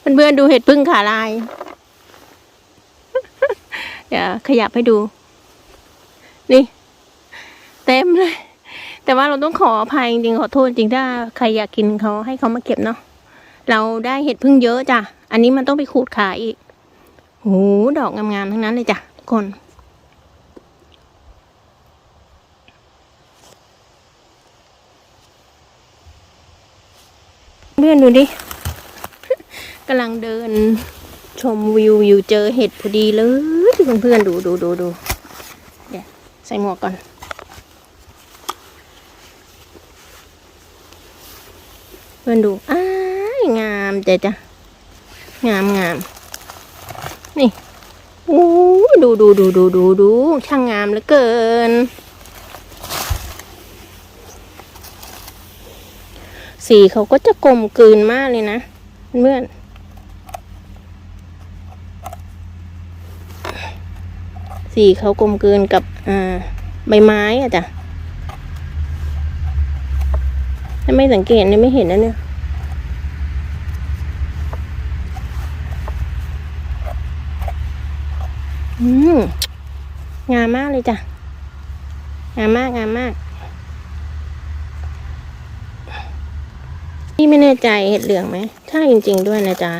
เพื่อนๆดูเห็ดพึ่งขาลาย เดี๋ยวขยับให้ดู นี่ เต็มเลย แต่ว่าเราต้องขออภัยจริงขอโทษจริงถ้าใครอยากกินเขาให้เขามาเก็บเนาะเราได้เห็ดพึ่งเยอะจ้ะ อันนี้มันต้องไปขูดขายอีกโหดอกงามๆทั้งนั้นเลยจ้ะทุกคนเพื่อนดูดิ กำลังเดินชมวิวอยู่เจอเห็ดพอดีเลยเพื่อนๆดูดูดูดูเดี๋ยวใส่หมวกก่อน เพื่อนดูอ้ายงามเจ๊จ้ะงามงามนี่โอ้ดูดูดูดูดูดูช่างงามเหลือเกิน สีเขาก็จะกลมกลืนมากเลยนะเพื่อน สีเขากลมกลืนกับอ่าใบไม้อะจ้ะถ้าไม่สังเกตเนี่ยไม่เห็นนะเนี่ยอืมงามมากเลยจ้ะ งามมากงามมากพี่ไม่แน่ใจเห็ดเหลืองไหม ใช่จริง ๆ ด้วยนะจ๊ะ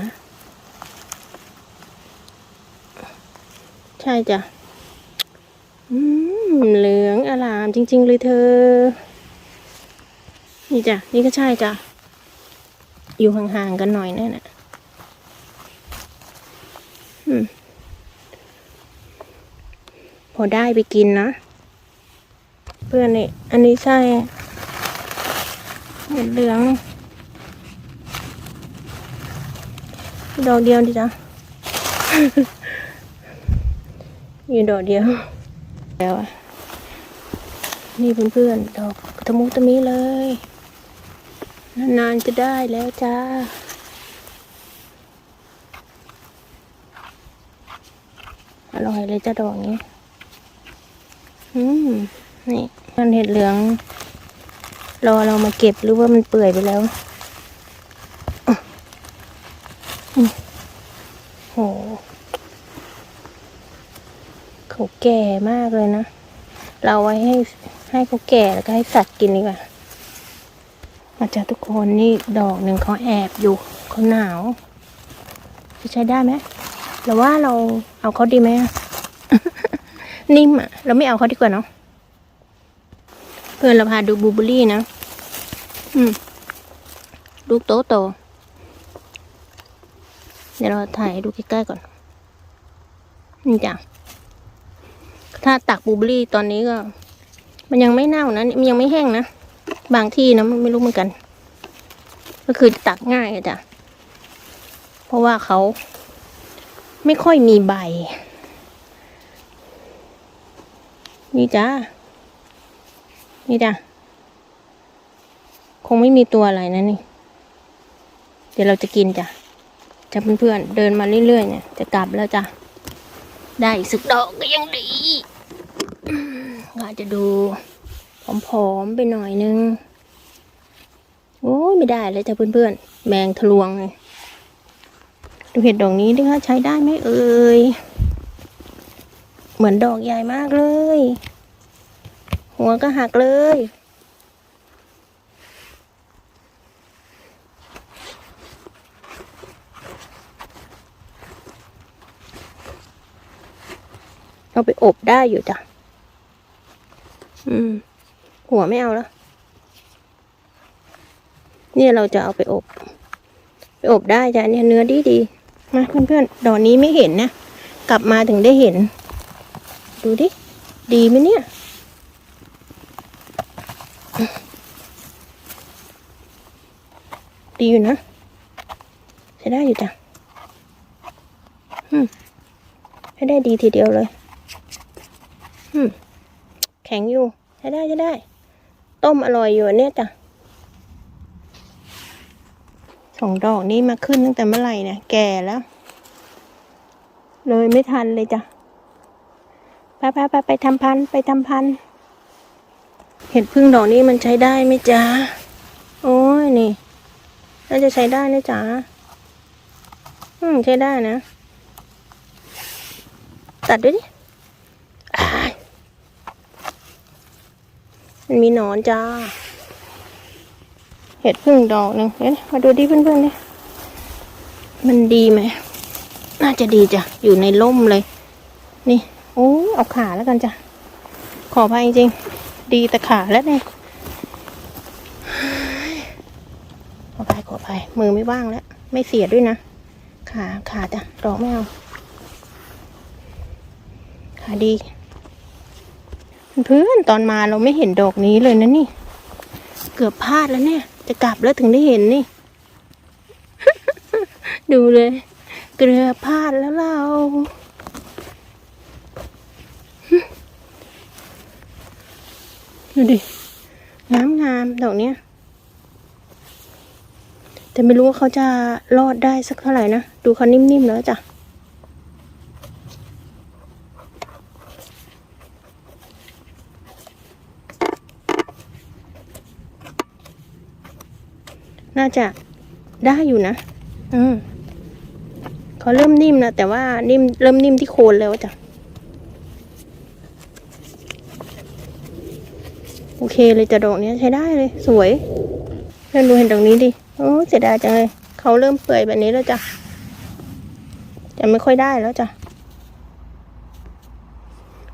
ใช่จ้ะ เหลืองอลามจริง ๆ เลยเธอ นี่จ้ะ นี่ก็ใช่จ้ะ อยู่ห่างๆกันหน่อยแน่น่ะพอได้ไปกินนะ เพื่อนนี่ อันนี้ใช่เห็ดเหลืองดอกเดียวดิจ้ะ อยู่ดอกเดียว แล้วอะนี่เพื่อนๆดอกตะมุตะมิเลย นานๆจะได้แล้วจ้าอร่อยเลยจ้าดอกนี้ อืม นี่มันเห็ดเหลือง รอเรามาเก็บหรือว่ามันเปื่อยไปแล้วโห เขาแก่มากเลยนะ เราไว้ให้ให้เขาแก่แล้วก็ให้สัตว์กินดีกว่าอาจารย์ทุกคนนี่ดอกหนึ่งเขาแอบอยู่เขาหนาวจะใช้ได้ไหมหรือว่าเราเอาเขาดีไหมนิ่มอะ เราไม่เอาเขาดีกว่าเนาะเพื่อนเราพาดูบูเบอรี่นะอืมลูกโตโตเดี๋ยวเราถ่ายดูใกล้ๆก่อน นี่จ้ะ ถ้าตักบลูเบอรี่ตอนนี้ก็ มันยังไม่เน่านะมันยังไม่แห้งนะ บางที่นะไม่รู้เหมือนกัน ก็คือตักง่ายอะจ้ะเพราะว่าเขาไม่ค่อยมีใบ นี่จ้านี่จ้ะคงไม่มีตัวอะไรนะนี่ เดี๋ยวเราจะกินจ้ะจ้ะเพื่อนๆเดินมาเรื่อยๆเนี่ยจะกลับแล้วจ้ะได้สึกดอกก็ยังดี อาจจะดูผอมๆไปหน่อยนึง โอ้ยไม่ได้เลยจ้ะเพื่อนๆ แมงทะลวงเลยดูเห็ดดอกนี้ดิคะใช้ได้ไหมเอ่ย เหมือนดอกใหญ่มากเลย หัวก็หักเลยเอาไปอบได้อยู่จ้ะ อืม หัวไม่เอาแล้วเนี่ยเราจะเอาไปอบ ไปอบได้จ้ะเนี่ยเนื้อดีดีมาเพื่อนๆ ดอกนี้ไม่เห็นนะ กลับมาถึงได้เห็น ดูดิ ดีไหมเนี่ย ดีอยู่นะ ใช้ได้อยู่จ้ะอืมให้ได้ดีทีเดียวเลย อืม แข็งอยู่ ใช้ได้ใช้ได้ ต้มอร่อยอยู่เนี่ยจ้ะสองดอกนี้มาขึ้นตั้งแต่เมื่อไหร่เนี่ยแก่แล้ว เลยไม่ทันเลยจ้ะไปไปไปไปทำพันธุ์ไปทำพันธุ์เห็ดพึ่งดอกนี้มันใช้ได้ไหมจ๊ะโอ้ยนี่น่าจะใช้ได้นะจ๊ะอืมใช้ได้นะ ตัดด้วยดิอ้าย มันมีหนอนจ้า เห็ดพึ่งดอกหนึ่งเดี๋ยวมาดูดิเพื่อนๆดิมันดีไหม น่าจะดีจ้ะ อยู่ในร่มเลย นี่ โอ้เอาขาแล้วกันจ้ะ ขออภัยจริง ดีแต่ขาแล้วเนี่ยขออภัยขออภัยมือไม่ว่างแล้ว ไม่เสียด้วยนะ ขา ขาจ้ะ ดอกไม่เอาขาดี เพื่อนตอนมาเราไม่เห็นดอกนี้เลยนะนี่ เกือบพลาดแล้วเนี่ย จะกลับแล้วถึงได้เห็นนี่ ดูเลย เกือบพลาดแล้วเราดูดิงามงามดอกเนี้ยแต่ไม่รู้ว่าเขาจะรอดได้สักเท่าไหร่นะ ดูเขานิ่มๆแล้วจ้ะ น่าจะได้อยู่นะอืมเขาเริ่มนิ่มนะแต่ว่านิ่มเริ่มนิ่มที่โคนแล้วจ้ะโอเคเลยจะดอกเนี้ยใช้ได้เลยสวยเพื่อนดูเห็นดอกนี้ดิโอ้เสียดายจังเลยเขาเริ่มเปื่อยแบบนี้แล้วจ้ะจะไม่ค่อยได้แล้วจ้ะ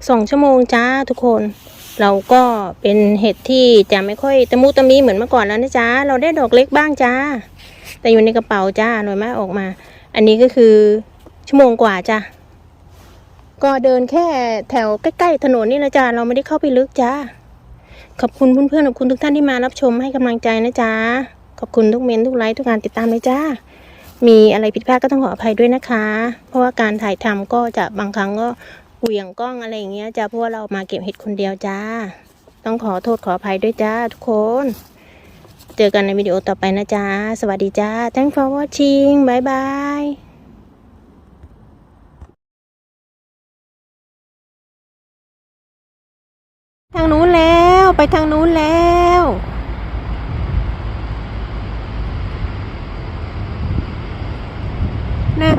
สองชั่วโมงจ้าทุกคน เราก็เป็นเห็ดที่จะไม่ค่อยตะมุตะมีเหมือนเมื่อก่อนแล้วนะจ๊ะ เราได้ดอกเล็กบ้างจ้า แต่อยู่ในกระเป๋าจ้าหน่อยไม้ออกมา อันนี้ก็คือชั่วโมงกว่าจ้าก็เดินแค่แถวใกล้ๆถนนนี่แหละจ้าเราไม่ได้เข้าไปลึกจ้า ขอบคุณเพื่อนๆขอบคุณทุกท่านที่มารับชมให้กำลังใจนะจ๊ะ ขอบคุณทุกเมนต์ทุกไลค์ทุกการติดตามเลยจ้า มีอะไรผิดพลาดก็ต้องขออภัยด้วยนะคะ เพราะว่าการถ่ายทำก็จะบางครั้งก็ เหวี่ยงกล้องอะไรอย่างเงี้ยจ้าเพราะว่าเรามาเก็บเห็ดคนเดียวจ้า ต้องขอโทษขออภัยด้วยจ้าทุกคน เจอกันในวิดีโอต่อไปนะจ๊ะสวัสดีจ้า thank for watching บายบายทางนู้นแล้วไปทางนู้นแล้วนะ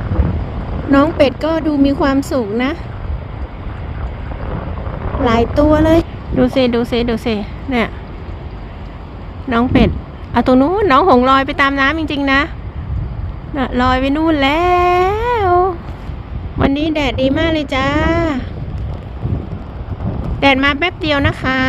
น้องเป็ดก็ดูมีความสุขนะ หลายตัวเลย ดูเซดูเซดูเซเนี่ย น้องเป็ดเอาตรงนู้นน้องหงลอยไปตามน้ำจริงๆนะน่ะลอยไปนู่นแล้ว วันนี้แดดดีมากเลยจ้า แดดมาแป๊บเดียวนะคะ